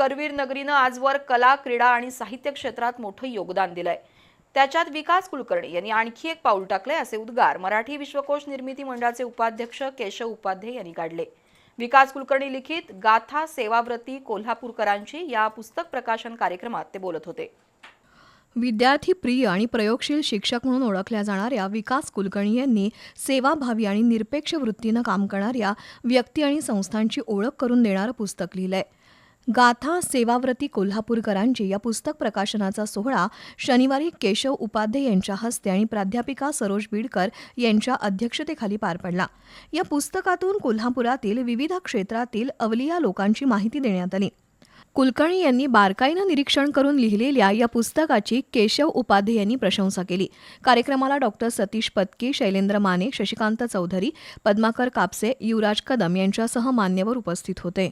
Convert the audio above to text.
करवीर नगरीनं आजवर कला क्रीडा आणि साहित्य क्षेत्रात मोठं योगदान दिलंय. त्याच्यात विकास कुलकर्णी यांनी आणखी एक पाऊल टाकलंय असे उद्गार मराठी विश्वकोश निर्मिती मंडळाचे उपाध्यक्ष केशव उपाध्ये यांनी काढले. विकास कुलकर्णी लिखित गाथा सेवाव्रती कोल्हापूरकरांची या पुस्तक प्रकाशन कार्यक्रमात ते बोलत होते. विद्यार्थी प्रिय आणि प्रयोगशील शिक्षक म्हणून ओळखल्या जाणाऱ्या विकास कुलकर्णी यांनी सेवाभावी आणि निरपेक्ष वृत्तीनं काम करणाऱ्या व्यक्ती आणि संस्थांची ओळख करून देणारं पुस्तक लिहिलंय. गाथा सेवाव्रती कोल्हापूरकरांची या पुस्तक प्रकाशनाचा सोहळा शनिवारी केशव उपाध्ये यांच्या हस्ते आणि प्राध्यापिका सरोज बीडकर यांच्या अध्यक्षतेखाली पार पडला. या पुस्तकातून कोल्हापुरातील विविध क्षेत्रातील अवलिया लोकांची माहिती देण्यात आली. कुलकर्णी यांनी बारकाईनं निरीक्षण करून लिहिलेल्या या पुस्तकाची केशव उपाध्ये यांनी प्रशंसा केली. कार्यक्रमाला डॉक्टर सतीश पत्की शैलेंद्र माने शशिकांत चौधरी पद्माकर कापसे युवराज कदम यांच्यासह मान्यवर उपस्थित होते.